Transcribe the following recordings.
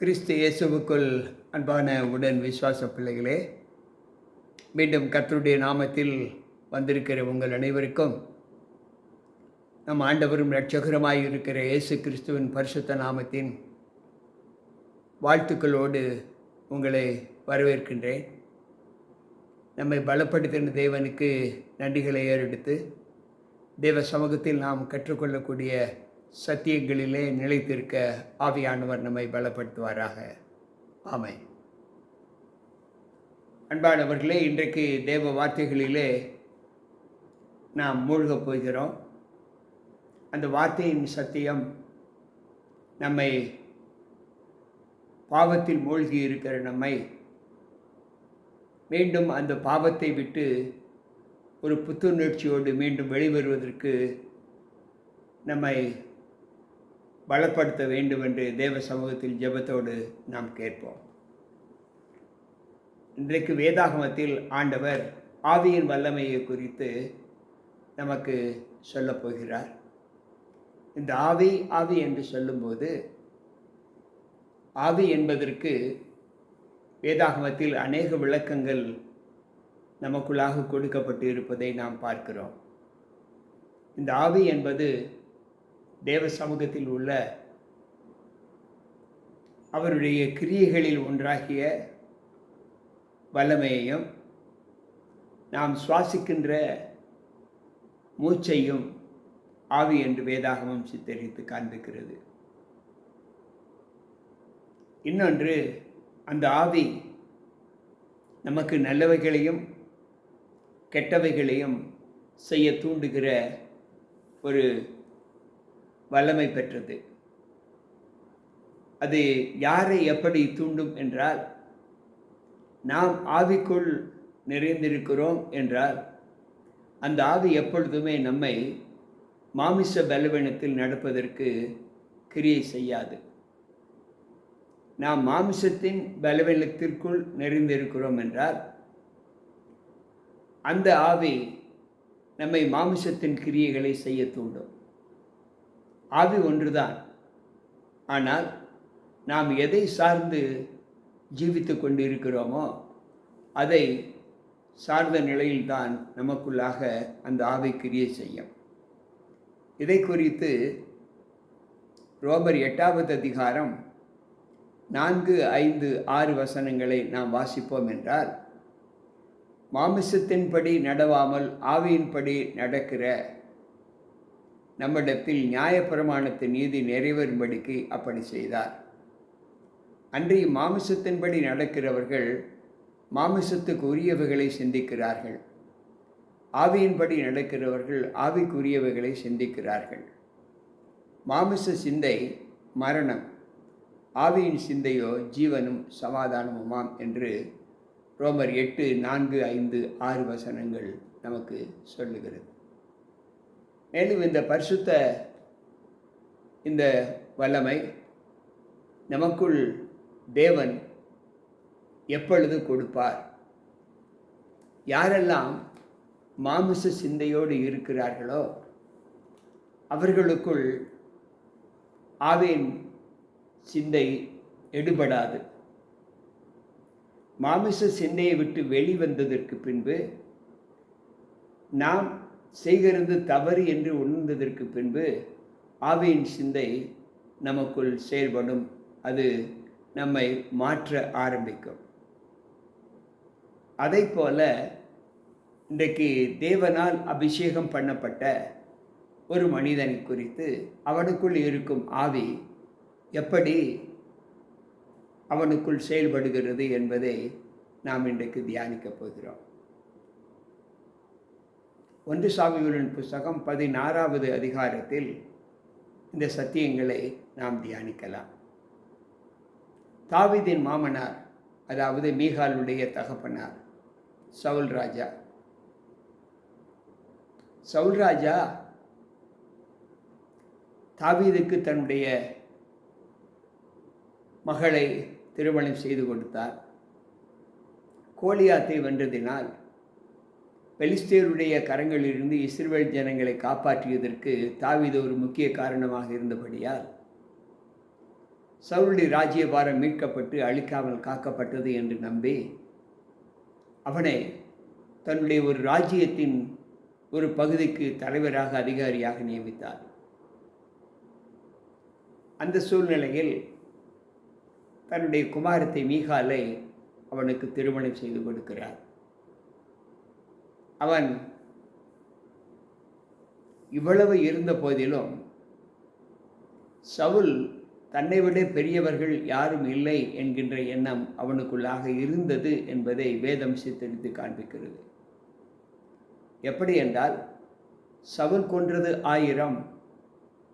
கிறிஸ்து இயேசுவுக்குள் அன்பான உடன் விசுவாச பிள்ளைகளே மீண்டும் கர்த்தருடைய நாமத்தில் வந்திருக்கிற உங்கள் அனைவருக்கும் நம் ஆண்டவரும் இரட்சகருமாய் இருக்கிற இயேசு கிறிஸ்துவின் பரிசுத்த நாமத்தின் வாழ்த்துக்களோடு உங்களை வரவேற்கின்றேன். நம்மை பலப்படுத்தின தேவனுக்கு நன்றிகளை ஏறெடுத்து தேவ சமூகத்தில் நாம் கற்றுக்கொள்ளக்கூடிய சத்தியங்களிலே நிலைத்திருக்க ஆவியானவர் நம்மை பலப்படுத்துவாராக. ஆமை அன்பானவர்களே இன்றைக்கு தேவ வார்த்தைகளிலே நாம் மூழ்கப் போகிறோம். அந்த வார்த்தையின் சத்தியம் நம்மை பாவத்தில் மூழ்கி இருக்கிற நம்மை மீண்டும் அந்த பாவத்தை விட்டு ஒரு புத்துணர்ச்சியோடு மீண்டும் வெளிவருவதற்கு நம்மை பலப்படுத்த வேண்டும் என்று தேவ சமூகத்தில் ஜெபத்தோடு நாம் கேட்போம். இன்றைக்கு வேதாகமத்தில் ஆண்டவர் ஆவியின் வல்லமையை குறித்து நமக்கு சொல்லப் போகிறார். இந்த ஆவி ஆவி என்று சொல்லும்போது ஆவி என்பதற்கு வேதாகமத்தில் அநேக விளக்கங்கள் நமக்குள்ளாக கொடுக்கப்பட்டு இருப்பதை நாம் பார்க்கிறோம். இந்த ஆவி என்பது தேவ சமூகத்தில் உள்ள அவருடைய கிரியைகளில் ஒன்றாகிய வல்லமையையும் நாம் சுவாசிக்கின்ற மூச்சையும் ஆவி என்று வேதாகமம் சித்தரித்து காண்பிக்கிறது. இன்னொன்று அந்த ஆவி நமக்கு நல்லவைகளையும் கெட்டவைகளையும் செய்ய தூண்டுகிற ஒரு வல்லமை பெற்றது. அது யாரை எப்படி தூண்டும் என்றால் நாம் ஆவிக்குள் நிறைந்திருக்கிறோம் என்றால் அந்த ஆவி எப்பொழுதுமே நம்மை மாமிச பலவீனத்தில் நடப்பதற்கு கிரியை செய்யாது. நாம் மாமிசத்தின் பலவீனத்திற்குள் நிறைந்திருக்கிறோம் என்றால் அந்த ஆவி நம்மை மாமிசத்தின் கிரியைகளை செய்ய தூண்டும். ஆவி ஒன்றுதான். ஆனால் நாம் எதை சார்ந்து ஜீவித்து கொண்டு இருக்கிறோமோ அதை சார்ந்த நிலையில்தான் நமக்குள்ளாக அந்த ஆவி கிரியை செய்யும். இதை குறித்து ரோபர் எட்டாவது அதிகாரம் நான்கு ஐந்து ஆறு வசனங்களை நாம் வாசிப்போம் என்றால் மாமிசத்தின்படி நடவாமல் ஆவியின்படி நடக்கிற நம்மிடத்தில் நியாயப்பிரமாணத்தின் நீதி நிறைவேறும்படிக்கு அப்படி செய்தார். அன்றைய மாமிசத்தின்படி நடக்கிறவர்கள் மாமிசத்துக்கு உரியவைகளை சிந்திக்கிறார்கள். ஆவியின்படி நடக்கிறவர்கள் ஆவிக்குரியவைகளை சிந்திக்கிறார்கள். மாமிச சிந்தை மரணம் ஆவியின் சிந்தையோ ஜீவனும் சமாதானமுமாம் என்று ரோமர் எட்டு நான்கு ஐந்து ஆறு வசனங்கள் நமக்கு சொல்லுகிறது. மேலும் இந்த பரிசுத்த இந்த வல்லமை நமக்குள் தேவன் எப்பொழுது கொடுப்பார்? யாரெல்லாம் மாமிச சிந்தையோடு இருக்கிறார்களோ அவர்களுக்குள் ஆவின் சிந்தை எடுபடாது. மாமிச சிந்தையை விட்டு வெளிவந்ததற்கு பின்பு நாம் செய்கிறது தவறு என்று உணர்ந்ததற்கு பின்பு ஆவியின் சிந்தை நமக்குள் செயல்படும். அது நம்மை மாற்ற ஆரம்பிக்கும். அதை போல இன்றைக்கு தேவனால் அபிஷேகம் பண்ணப்பட்ட ஒரு மனிதனை குறித்து அவனுக்குள் இருக்கும் ஆவி எப்படி அவனுக்குள் செயல்படுகிறது என்பதை நாம் இன்றைக்கு தியானிக்கப் போகிறோம். ஒன்று சாமிகளின் புஸ்தகம் பதினாறாவது அதிகாரத்தில் இந்த சத்தியங்களை நாம் தியானிக்கலாம். தாவிதின் மாமனார் அதாவது மீகாலுடைய தகப்பனார் சவுல் ராஜா. சவுல் ராஜா தாவீதுக்கு தன்னுடைய மகளை திருமணம் செய்து கொடுத்தார். கோலியாத்தை வென்றதினால் பெலிஸ்தேருடைய கரங்களிலிருந்து இஸ்ரேல் ஜனங்களை காப்பாற்றியதற்கு தாவித ஒரு முக்கிய காரணமாக இருந்தபடியால் சவுளுடைய ராஜ்யபாரம் மீட்கப்பட்டு அழிக்காமல் காக்கப்பட்டது என்று நம்பி அவனை தன்னுடைய ஒரு ராஜ்யத்தின் ஒரு பகுதிக்கு தலைவராக அதிகாரியாக நியமித்தார். அந்த சூழ்நிலையில் தன்னுடைய குமாரத்தை மீகாலை அவனுக்கு திருமணம் செய்து கொடுக்கிறார். அவன் இவ்வளவு இருந்த போதிலும் சவுல் தன்னை விட பெரியவர்கள் யாரும் இல்லை என்கின்ற எண்ணம் அவனுக்குள்ளாக இருந்தது என்பதை வேதம் சித்தரித்து காண்பிக்கிறது. எப்படி என்றால் சவுல் கொன்றது ஆயிரம்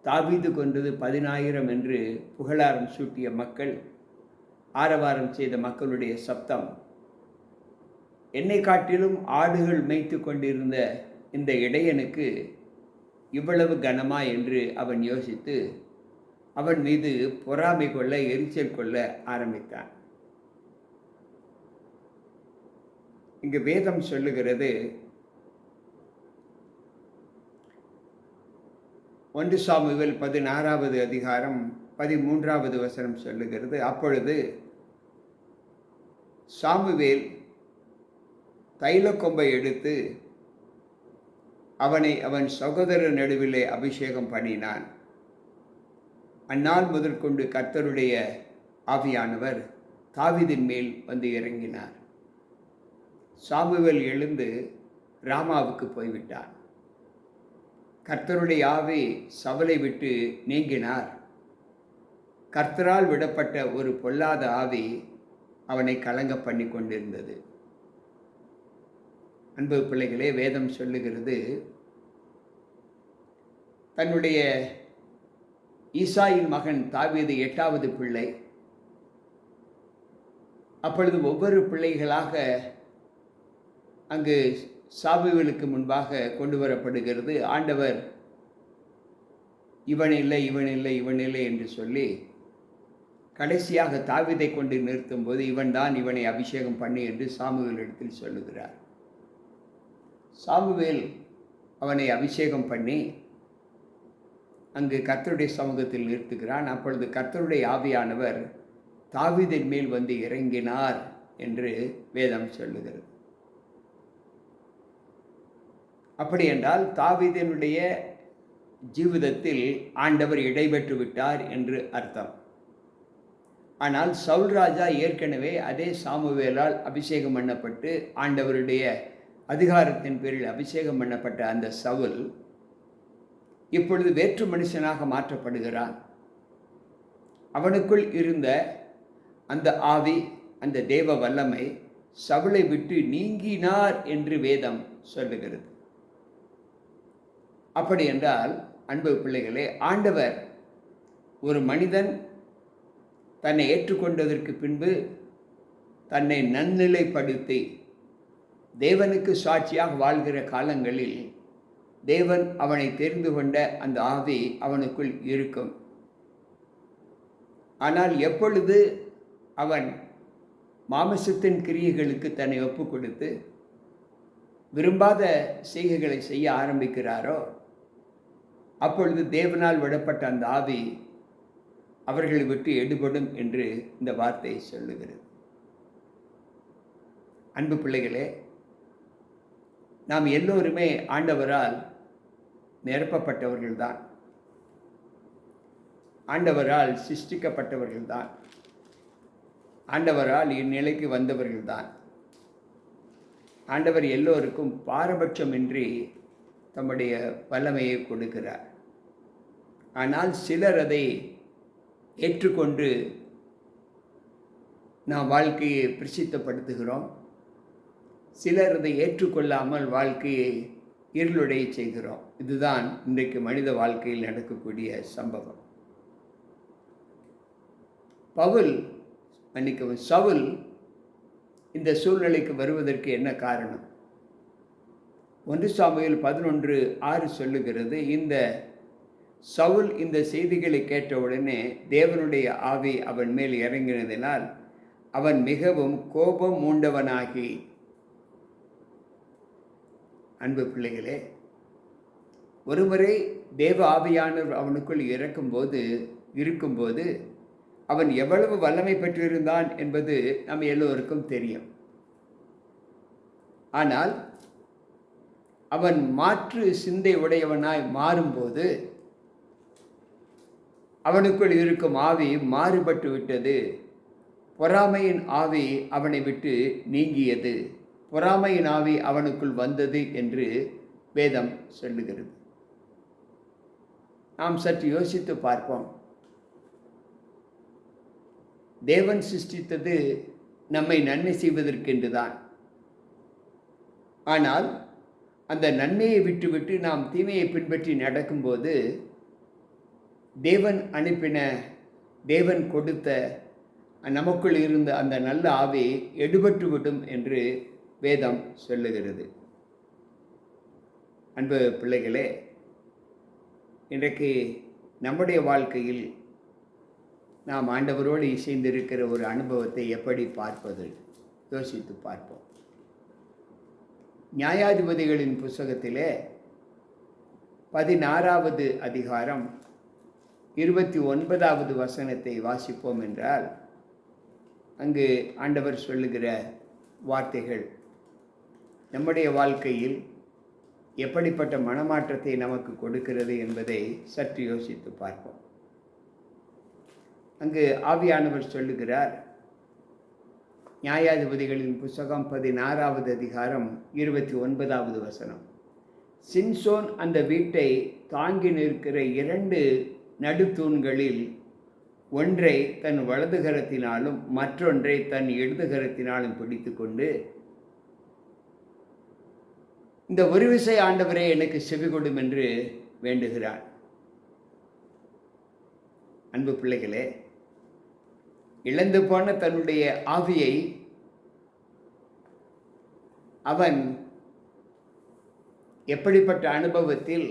தாவீது கொன்றது பதினாயிரம் என்று புகழாரம் சூட்டிய மக்கள் ஆரவாரம் செய்த மக்களுடைய சப்தம் என்னை காட்டிலும் ஆடுகள் மேய்த்து கொண்டிருந்த இந்த இடையனுக்கு இவ்வளவு கனமா என்று அவன் யோசித்து அவன் மீது பொறாமை கொள்ள எரிச்சல் கொள்ள ஆரம்பித்தான். இங்கு வேதம் சொல்லுகிறது ஒன்று சாமுவில் பதினாறாவது அதிகாரம் பதிமூன்றாவது வசனம் சொல்லுகிறது அப்பொழுது சாமுவேல் தைலக்கொம்பை எடுத்து அவனை அவன் சகோதர நடுவிலே அபிஷேகம் பண்ணினான். அந்நாள் முதற்கொண்டு கர்த்தருடைய ஆவியானவர் தாவிதின் மேல் வந்து இறங்கினார். சாமுவேல் எழுந்து ராமாவுக்கு போய்விட்டான். கர்த்தருடைய ஆவி சவலை விட்டு நீங்கினார். கர்த்தரால் விடப்பட்ட ஒரு பொல்லாத ஆவி அவனை கலங்க பண்ணி கொண்டிருந்தது அன்பு பிள்ளைகளே வேதம் சொல்லுகிறது தன்னுடைய ஈசாயின் மகன் தாவீது எட்டாவது பிள்ளை. அப்பொழுது ஒவ்வொரு பிள்ளைகளாக அங்கு சாபுகளுக்கு முன்பாக கொண்டு வரப்படுகிறது. ஆண்டவர் இவன் இல்லை இவன் இல்லை இவன் இல்லை என்று சொல்லி கடைசியாக தாவிதை கொண்டு நிறுத்தும் போது இவன்தான் இவனை அபிஷேகம் பண்ணி என்று சாமுவேல் இடத்தில் சொல்லுகிறார். சாமுவேல் அவனை அபிஷேகம் பண்ணி அங்கு கர்த்தருடைய சமூகத்தில் நிறுத்துகிறான். அப்பொழுது கர்த்தருடைய ஆவியானவர் தாவிதின் மேல் வந்து இறங்கினார் என்று வேதம் சொல்லுகிறது. அப்படி என்றால் தாவிதனுடைய ஜீவிதத்தில் ஆண்டவர் இடைபெற்று விட்டார் என்று அர்த்தம். ஆனால் சவுல் ராஜா ஏற்கனவே அதே சாமுவேலால் அபிஷேகம் பண்ணப்பட்டு ஆண்டவருடைய அதிகாரத்தின் பேரில் அபிஷேகம் பண்ணப்பட்ட அந்த சவுல் இப்பொழுது வேற்று மனுஷனாக மாற்றப்படுகிறான். அவனுக்குள் இருந்த அந்த ஆவி அந்த தேவ வல்லமை சவுளை விட்டு நீங்கினார் என்று வேதம் சொல்லுகிறது. அப்படி என்றால் அன்பு பிள்ளைகளே ஆண்டவர் ஒரு மனிதன் தன்னை ஏற்றுக்கொண்டதற்கு பின்பு தன்னை நன்னிலைப்படுத்தி தேவனுக்கு சாட்சியாக வாழ்கிற காலங்களில் தேவன் அவனை தெரிந்து கொண்ட அந்த ஆவி அவனுக்குள் இருக்கும். ஆனால் எப்பொழுது அவன் மாமசத்தின் கிரியைகளுக்கு தன்னை ஒப்பு கொடுத்து விரும்பாத செய்கைகளை செய்ய ஆரம்பிக்கிறாரோ அப்பொழுது தேவனால் விடப்பட்ட அந்த ஆவி அவர்களை விட்டு எடுபடும் என்று இந்த வார்த்தை சொல்லுகிறது. அன்பு பிள்ளைகளே நாம் எல்லோருமே ஆண்டவரால் நிரப்பப்பட்டவர்கள்தான். ஆண்டவரால் சிருஷ்டிக்கப்பட்டவர்கள்தான். ஆண்டவரால் இந்நிலைக்கு வந்தவர்கள்தான். ஆண்டவர் எல்லோருக்கும் பாரபட்சமின்றி தம்முடைய வல்லமையை கொடுக்கிறார். ஆனால் சிலர் அதை ஏற்றுக்கொண்டு நாம் வாழ்க்கையை பிரசித்தப்படுத்துகிறோம். சிலர் அதை ஏற்றுக்கொள்ளாமல் வாழ்க்கையை இருளுடைய செய்கிறோம். இதுதான் இன்றைக்கு மனித வாழ்க்கையில் நடக்கக்கூடிய சம்பவம். பவுல் மன்னிக்கவும் சவுல் இந்த சூழ்நிலைக்கு வருவதற்கு என்ன காரணம்? ஒன்று சாமியில் பதினொன்று ஆறு சொல்லுகிறது இந்த சவுல் இந்த செய்திகளை கேட்டவுடனே தேவனுடைய ஆவி அவன் மேல் இறங்கினதினால் அவன் மிகவும் கோபம் மூண்டவனாகி அன்பு பிள்ளைகளே ஒருமுறை தேவ ஆவியானவர் அவனுக்குள் இறக்கும்போது இருக்கும்போது அவன் எவ்வளவு வல்லமை பெற்றிருந்தான் என்பது நம்ம எல்லோருக்கும் தெரியும். ஆனால் அவன் மாற்று சிந்தை உடையவனாய் மாறும்போது அவனுக்குள் இருக்கும் ஆவி மாறுபட்டு விட்டது பொறாமையின் ஆவி அவனை விட்டு நீங்கியது. பொறாமையின் ஆவி அவனுக்குள் வந்தது என்று வேதம் சொல்லுகிறது. நாம் சற்று யோசித்து பார்ப்போம். தேவன் சிருஷ்டித்தது நம்மை நன்மை செய்வதற்கென்றுதான். ஆனால் அந்த நன்மையை விட்டுவிட்டு நாம் தீமையை பின்பற்றி நடக்கும்போது தேவன் அனுப்பின தேவன் கொடுத்த நமக்குள் இருந்த அந்த நல்ல ஆவி எடுபட்டு விடும் என்று வேதம் சொல்லுகிறது. அன்பு பிள்ளைகளே இன்றைக்கு நம்முடைய வாழ்க்கையில் நாம் ஆண்டவரோடு இசைந்திருக்கிற ஒரு அனுபவத்தை எப்படி பார்ப்பது? யோசித்து பார்ப்போம். நியாயாதிபதிகளின் புஸ்தகத்திலே பதினாறாவது அதிகாரம் இருபத்தி ஒன்பதாவது வசனத்தை வாசிப்போம் என்றால் அங்கு ஆண்டவர் சொல்லுகிற வார்த்தைகள் நம்முடைய வாழ்க்கையில் எப்படிப்பட்ட மனமாற்றத்தை நமக்கு கொடுக்கிறது என்பதை சற்று யோசித்து பார்ப்போம். அங்கு ஆவியானவர் சொல்லுகிறார் நியாயாதிபதிகளின் புஸ்தகம் பதினாறாவது அதிகாரம் இருபத்தி ஒன்பதாவது வசனம். சின்சோன் அந்த வீட்டை தாங்கி நிற்கிற இரண்டு நடுத்தூண்களில் ஒன்றை தன் வலதுகரத்தினாலும் மற்றொன்றை தன் இடதுகரத்தினாலும் பிடித்து கொண்டு இந்த ஒரு விசை ஆண்டவரே எனக்கு செவி கொடும் என்று வேண்டுகிறான் அன்பு பிள்ளைகளே இழந்து போன தன்னுடைய ஆவியை அவன் எப்படிப்பட்ட அனுபவத்தில்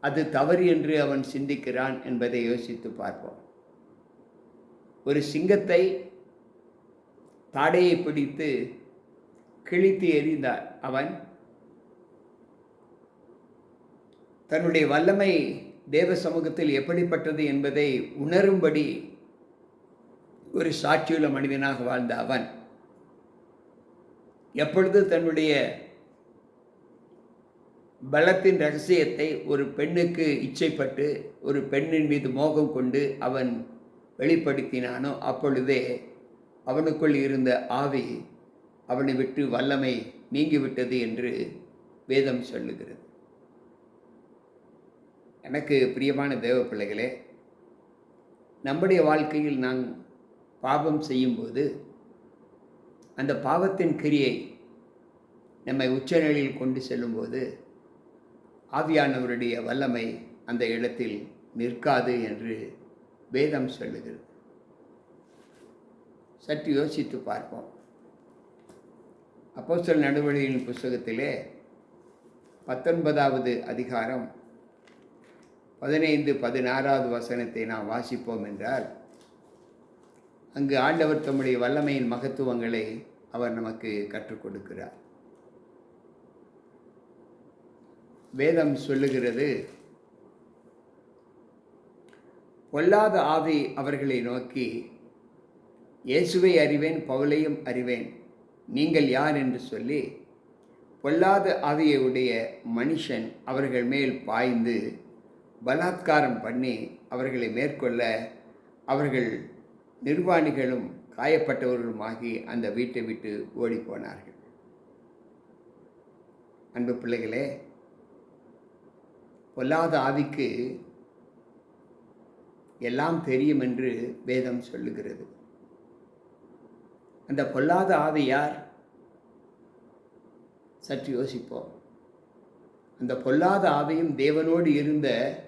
அது தவறு என்று அவன் சிந்திக்கிறான் என்பதை யோசித்து பார்ப்போம். ஒரு சிங்கத்தை தாடையை பிடித்து கிழித்து எறிந்தார். அவன் தன்னுடைய வல்லமை தேவ சமூகத்தில் எப்படிப்பட்டது என்பதை உணரும்படி ஒரு சாட்சியுள்ள மனிதனாக வாழ்ந்த அவன். எப்பொழுது தன்னுடைய பலத்தின் ரகசியத்தை ஒரு பெண்ணுக்கு இச்சைப்பட்டு ஒரு பெண்ணின் மீது மோகம் கொண்டு அவன் வெளிப்படுத்தினானோ அப்பொழுதே அவனுக்குள் இருந்த ஆவி அவனை விட்டு வல்லமை நீங்கிவிட்டது என்று வேதம் சொல்லுகிறது. எனக்கு பிரியமான தேவ பிள்ளைகளே நம்முடைய வாழ்க்கையில் நாம் பாவம் செய்யும்போது அந்த பாவத்தின் கிரியை நம்மை உச்சநிலையில் கொண்டு செல்லும்போது ஆவியானவருடைய வல்லமை அந்த இடத்தில் நிற்காது என்று வேதம் சொல்லுகிறது. சற்று யோசித்து பார்ப்போம். அப்போசல் நடவடிக்கையின் புஸ்தகத்திலே பத்தொன்பதாவது அதிகாரம் பதினைந்து பதினாறாவது வசனத்தை நாம் வாசிப்போம் என்றால் அங்கு ஆண்டவர் தம்முடைய வல்லமையின் மகத்துவங்களை அவர் நமக்கு கற்றுக் கொடுக்கிறார். வேதம் சொல்லுகிறது பொல்லாத ஆவி அவர்களை நோக்கி இயேசுவை அறிவேன் பவுலையும் அறிவேன். நீங்கள் யார் என்று சொல்லி பொல்லாத ஆவியுடைய மனுஷன் அவர்கள் மேல் பாய்ந்து பலாத்காரம் பண்ணி அவர்களை மேற்கொள்ள அவர்கள் நிர்வாணிகளும் காயப்பட்டவர்களுமாகி அந்த வீட்டை விட்டு ஓடிப்போனார்கள். அன்பு பிள்ளைகளே பொல்லாத ஆவிக்கு எல்லாம் தெரியும் என்று வேதம் சொல்லுகிறது. அந்த பொல்லாத ஆவி யார்? சற்று யோசிப்போம். அந்த பொல்லாத ஆவியும் தேவனோடு இருந்த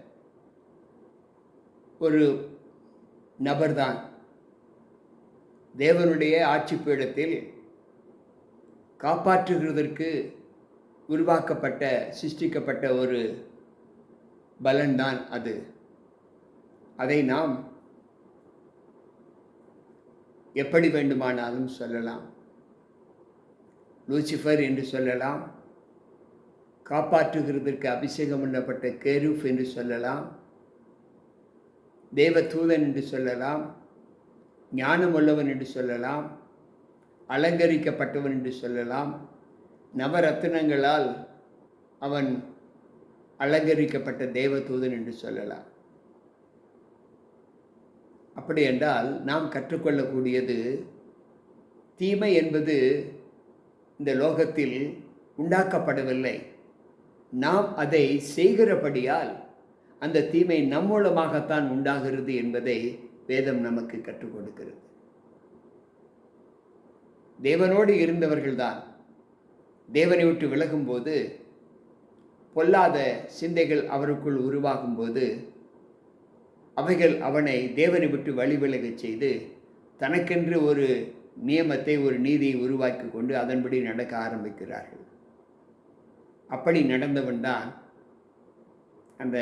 ஒரு நபர்தான். தேவனுடைய ஆட்சி பீடத்தில் காப்பாற்றுகிறதற்கு உருவாக்கப்பட்ட சிருஷ்டிக்கப்பட்ட ஒரு பலன்தான் அது. அதை நாம் எப்படி வேண்டுமானாலும் சொல்லலாம். லூசிஃபர் என்று சொல்லலாம். காப்பாற்றுகிறதற்கு அபிஷேகம் பண்ணப்பட்ட கேருஃப் என்று சொல்லலாம். தேவதூதன் என்று சொல்லலாம். ஞானமுள்ளவன் என்று சொல்லலாம். அலங்கரிக்கப்பட்டவன் என்று சொல்லலாம். நவரத்தினங்களால் அவன் அலங்கரிக்கப்பட்ட தேவதூதன் என்று சொல்லலாம். அப்படி என்றால் நாம் கற்றுக்கொள்ளக்கூடியது தீமை என்பது இந்த லோகத்தில் உண்டாக்கப்படவில்லை. நாம் அதை செய்கிறபடியால் அந்த தீமை நம் மூலமாகத்தான் உண்டாகிறது என்பதை வேதம் நமக்கு கற்றுக் கொடுக்கிறது. தேவனோடு இருந்தவர்கள்தான். தேவனை விட்டு விலகும்போது பொல்லாத சிந்தைகள் அவருக்குள் உருவாகும்போது அவைகள் அவனை தேவனை விட்டு வழி விலகச் செய்து தனக்கென்று ஒரு நியமத்தை ஒரு நீதியை உருவாக்கி கொண்டு அதன்படி நடக்க ஆரம்பிக்கிறார்கள். அப்படி நடந்தவன் தான் அந்த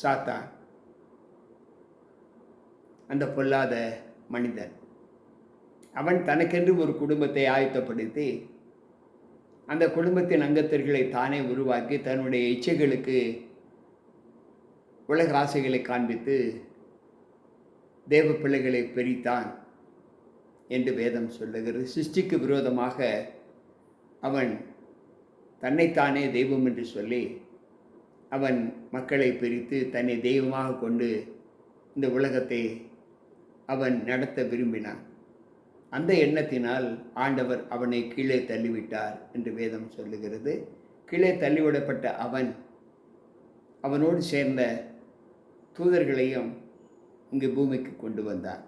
சாத்தான் அந்த பொல்லாத மனிதன். அவன் தனக்கென்று ஒரு குடும்பத்தை ஆயத்தப்படுத்தி அந்த குடும்பத்தின் அங்கத்தர்களை தானே உருவாக்கி தன்னுடைய இச்சைகளுக்கு உலக ஆசைகளை காண்பித்து தேவ பிள்ளைகளை பிரித்தான் என்று வேதம் சொல்லுகிறது. சிருஷ்டிக்கு விரோதமாக அவன் தன்னைத்தானே தெய்வம் என்று சொல்லி அவன் மக்களை பிரித்து தன்னை தெய்வமாக கொண்டு இந்த உலகத்தை அவன் நடத்த விரும்பினான். அந்த எண்ணத்தினால் ஆண்டவர் அவனை கீழே தள்ளிவிட்டார் என்று வேதம் சொல்லுகிறது. கீழே தள்ளிவிடப்பட்ட அவன் அவனோடு சேர்ந்த தூதர்களையும் இங்கு பூமிக்கு கொண்டு வந்தார்.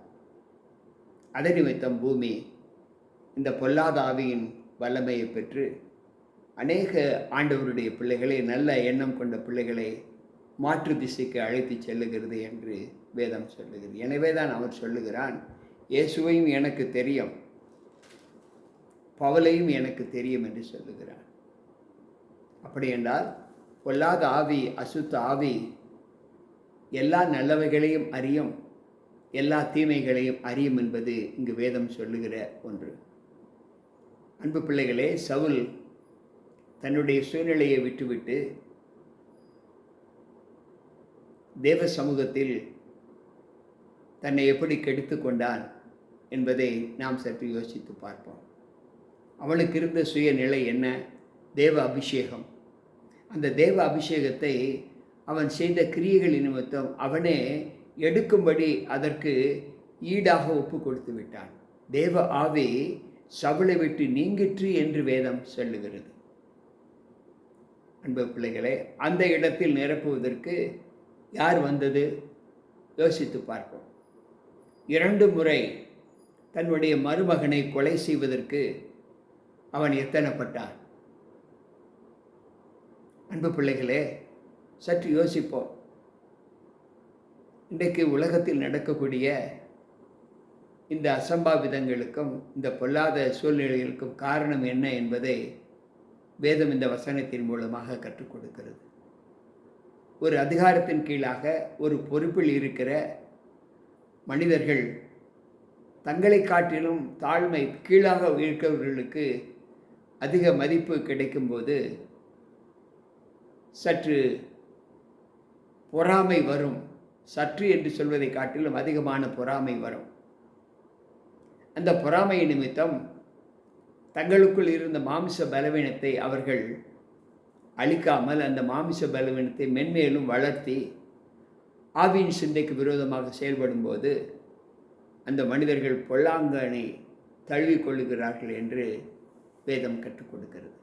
அதை நிமித்தம் பூமி இந்த பொல்லாத ஆவியின் வல்லமையை பெற்று அநேக ஆண்டவருடைய பிள்ளைகளை நல்ல எண்ணம் கொண்ட பிள்ளைகளை மாற்று திசைக்கு அழைத்து செல்லுகிறது என்று வேதம் சொல்லுகிறது. எனவே தான் அவர் சொல்லுகிறான் இயேசுவையும் எனக்கு தெரியும் பவலையும் எனக்கு தெரியும் என்று சொல்லுகிறான் அப்படி என்றால் பொல்லாத ஆவி அசுத்த ஆவி எல்லா நல்லவைகளையும் அறியும் எல்லா தீமைகளையும் அறியும் என்பது இங்கு வேதம் சொல்லுகிற ஒன்று. அன்பு பிள்ளைகளே சவுல் தன்னுடைய சூழ்நிலையை விட்டுவிட்டு தேவ சமூகத்தில் தன்னை எப்படி கெடுத்து கொண்டான் என்பதை நாம் சற்று யோசித்து பார்ப்போம். அவனுக்கு இருந்த சுயநிலை என்ன? தேவ அபிஷேகம். அந்த தேவ அபிஷேகத்தை அவன் செய்த கிரியைகள் நிமித்தம் அவனே எடுக்கும்படி அதற்கு ஈடாக ஒப்பு கொடுத்து விட்டான். தேவ ஆவி சவுளை விட்டு நீங்கிற்று என்று வேதம் சொல்லுகிறது. அன்பு பிள்ளைகளே அந்த இடத்தில் நிரப்புவதற்கு யார் வந்தது? யோசித்து பார்ப்போம். இரண்டு முறை தன்னுடைய மருமகனை கொலை செய்வதற்கு அவன் எத்தனப்பட்டான்? அன்பு பிள்ளைகளே சற்று யோசிப்போம். இன்றைக்கு உலகத்தில் நடக்கக்கூடிய இந்த அசம்பாவிதங்களுக்கும் இந்த பொல்லாத சூழ்நிலைகளுக்கும் காரணம் என்ன என்பதை வேதம் இந்த வசனத்தின் மூலமாக கற்றுக் கொடுக்கிறது. ஒரு அதிகாரத்தின் கீழாக ஒரு பொறுப்பில் இருக்கிற மனிதர்கள் தங்களை காட்டிலும் தாழ்மை கீழாக இருக்கிறவர்களுக்கு அதிக மதிப்பு கிடைக்கும்போது சற்று பொறாமை வரும். சற்று என்று சொல்வதை காட்டிலும் அதிகமான பொறாமை வரும். அந்த பொறாமை நிமித்தம் தங்களுக்குள் இருந்த மாமிச பலவீனத்தை அவர்கள் அழிக்காமல் அந்த மாமிச பலவீனத்தை மென்மேலும் வளர்த்தி ஆவியின் சிந்தைக்கு விரோதமாக செயல்படும்போது அந்த மனிதர்கள் பொல்லாங்கனை தழுவிக்கொள்ளுகிறார்கள் என்று வேதம் கற்றுக் கொடுக்கிறது.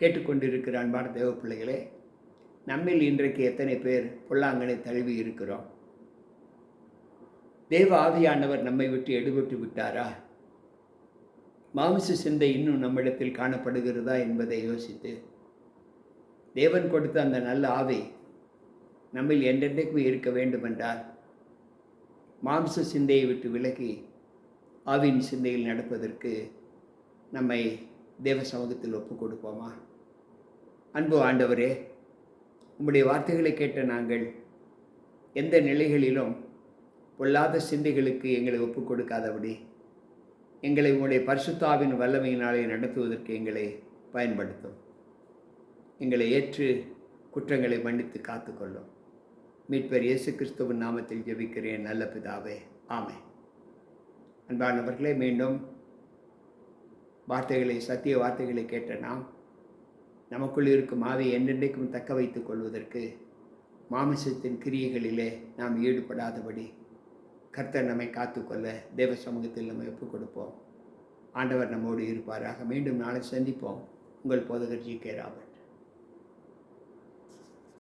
கேட்டுக்கொண்டிருக்கிற அன்பான தேவ பிள்ளைகளே நம்மில் இன்றைக்கு எத்தனை பேர் பொல்லாங்கனை தழுவி இருக்கிறோம்? தேவ ஆவியானவர் நம்மை விட்டு எடுபட்டு விட்டாரா? மாமிச சிந்தை இன்னும் நம்மிடத்தில் காணப்படுகிறதா என்பதை யோசித்து தேவன் கொடுத்த அந்த நல்ல ஆவி நம்மில் என்றென்றைக்கும் இருக்க வேண்டுமென்றால் மாம்ச சிந்தையை விட்டு விலகி ஆவின் சிந்தையில் நடப்பதற்கு நம்மை தேவ சமூகத்தில் ஒப்பு கொடுப்போமா? அன்பு ஆண்டவரே உம்முடைய வார்த்தைகளை கேட்ட நாங்கள் எந்த நிலைகளிலும் பொல்லாத சிந்தைகளுக்கு எங்களை ஒப்பு கொடுக்காதபடி எங்களை உங்களுடைய பரிசுத்தாவின் வல்லமையினாலே நடத்துவதற்கு எங்களை பயன்படுத்தும். எங்களை ஏற்று குற்றங்களை மன்னித்து காத்துக்கொள்ளும். மீட்பர் இயேசு கிறிஸ்துவின் நாமத்தில் ஜெபிக்கிறேன். நல்ல பிதாவே ஆமை அன்பானவர்களே மீண்டும் வார்த்தைகளை சத்திய வார்த்தைகளை கேட்ட நாம் நமக்குள் இருக்கும் ஆவை என்றென்றைக்கும் தக்க வைத்துக் கொள்வதற்கு மாமிசத்தின் கிரியைகளிலே நாம் ஈடுபடாதபடி கர்த்தர் நம்மை காத்துக்கொள்ள தேவ சமூகத்தில் நம்ம ஒப்புக் கொடுப்போம். ஆண்டவர் நம்மோடு இருப்பாராக. மீண்டும் நாளை சந்திப்போம். உங்கள் போதகர் ஜி கே ராமன்